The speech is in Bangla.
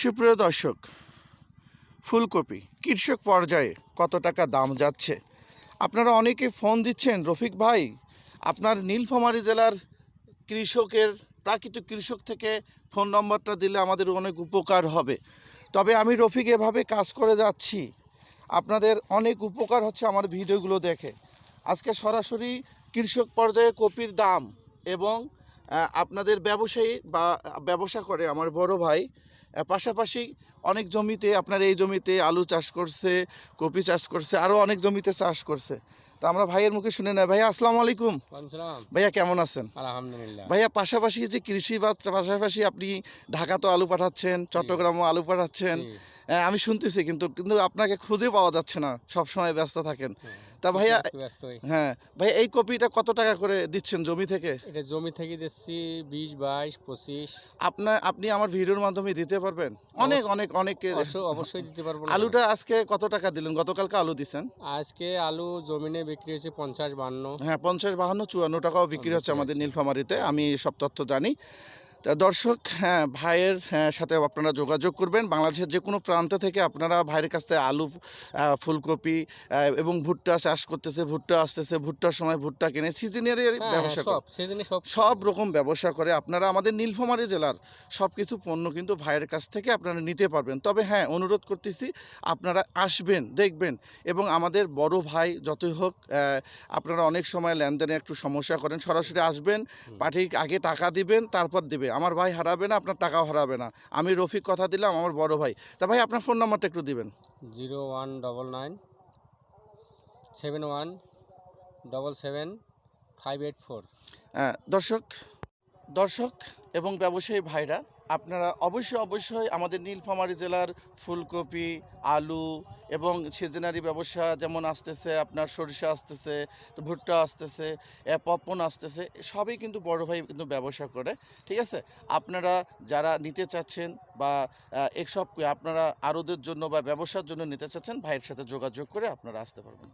সুপ্রিয় দর্শক, ফুলকপি কৃষক পর্যায়ে কত টাকা দাম যাচ্ছে? আপনারা অনেকে ফোন দিচ্ছেন, রফিক ভাই, আপনার নীলফামারী জেলার কৃষকের, প্রাকৃতিক কৃষক থেকে ফোন নম্বরটা দিলে আমাদের অনেক উপকার হবে। তবে আমি রফিক এভাবে কাজ করে যাচ্ছি, আপনাদের অনেক উপকার হচ্ছে আমার ভিডিওগুলো দেখে। আজকে সরাসরি কৃষক পর্যায়ে কপির দাম এবং আপনাদের ব্যবসায়ী বা ব্যবসা করে আমার বড় ভাই পাশাপাশি অনেক জমিতে আপনার এই জমিতে আলু চাষ করছে কপি চাষ করছে আরও অনেক জমিতে চাষ করছে। তো আমরা ভাইয়ের মুখে শুনে নেই। ভাইয়া আসসালামু আলাইকুম। ভাইয়া কেমন আছেন? আলহামদুলিল্লাহ। ভাইয়া পাশাপাশি যে কৃষি বা পাশাপাশি আপনি ঢাকা তো আলু পাঠাচ্ছেন চট্টগ্রামও আলু পাঠাচ্ছেন। আমি শুনতেছি কিন্তু কিন্তু আপনাকে খুঁজে পাওয়া যাচ্ছে না সব সময় ব্যস্ত থাকেন। তা ভাইয়া হ্যাঁ ভাই এই কপিটা কত টাকা করে দিচ্ছেন জমি থেকে? এটা জমি থেকে দিচ্ছি বিশ বাইশ পঁচিশ। আপনার আপনি আমার ভিডিওর মাধ্যমে দিতে পারবেন? অনেক অনেক অনেক অবশ্যই দিতে পারব আলুটা আজকে কত টাকা দিলেন? গতকালকে আলু দিছেন? আজকে আলু জমিনে বিক্রি হয়েছে পঞ্চাশ বান্ন। হ্যাঁ পঞ্চাশ বাহান্ন চুয়ান্ন টাকাও বিক্রি হচ্ছে আমাদের। নীলফামারিতে। আমি সব তথ্য জানি। দর্শক হ্যাঁ ভাইয়ের হ্যাঁ, সাথে আপনারা যোগাযোগ করবেন। বাংলাদেশের যে কোনো প্রান্ত থেকে আপনারা ভাইয়ের কাছ থেকে আলু ফুলকপি এবং ভুট্টা চাষ করতেছে ভুট্টা আসতেছে ভুট্টার সময় ভুট্টা কিনে সিজনের হ্যাঁ, ব্যবসা করে। সব সিজনে সব সব রকম ব্যবসা করে। আপনারা আমাদের নীলফামারী জেলার সব কিছু পণ্য কিন্তু ভাইয়ের কাছ থেকে আপনারা নিতে পারবেন। তবে হ্যাঁ অনুরোধ করতেছি আপনারা আসবেন দেখবেন এবং আমাদের বড় ভাই যতই হোক আপনারা অনেক সময় লেনদেনে একটু সমস্যা করেন সরাসরি আসবেন পাঠিয়ে আগে টাকা দিবেন তারপর দিবে। আমার ভাই হারাবে না আপনার টাকাও হারাবে না। আমি রফিক কথা দিলাম আমার বড় ভাই। তা ভাই আপনার ফোন নাম্বারটা একটু দিবেন। Zero one double nine seven one double seven five eight four. হ্যাঁ দর্শক দর্শক এবং ব্যবসায়ী ভাইরা আপনারা অবশ্যই অবশ্যই আমাদের নীলফামারী জেলার ফুলকপি, আলু এবং সিজনারি ব্যবসা যেমন আসতেছে, আপনার সরিষা আসতেছে, ভুট্টা আসতেছে পপন আসতেছে, সবই কিন্তু বড় ভাই কিন্তু ব্যবসা করে, ঠিক আছে? আপনারা যারা নিতে চাচ্ছেন বা এসব আপনারা আরোদের জন্য বা ব্যবসার জন্য নিতে চাচ্ছেন, ভাইয়ের সাথে যোগাযোগ করে আপনারা আসতে পারবেন।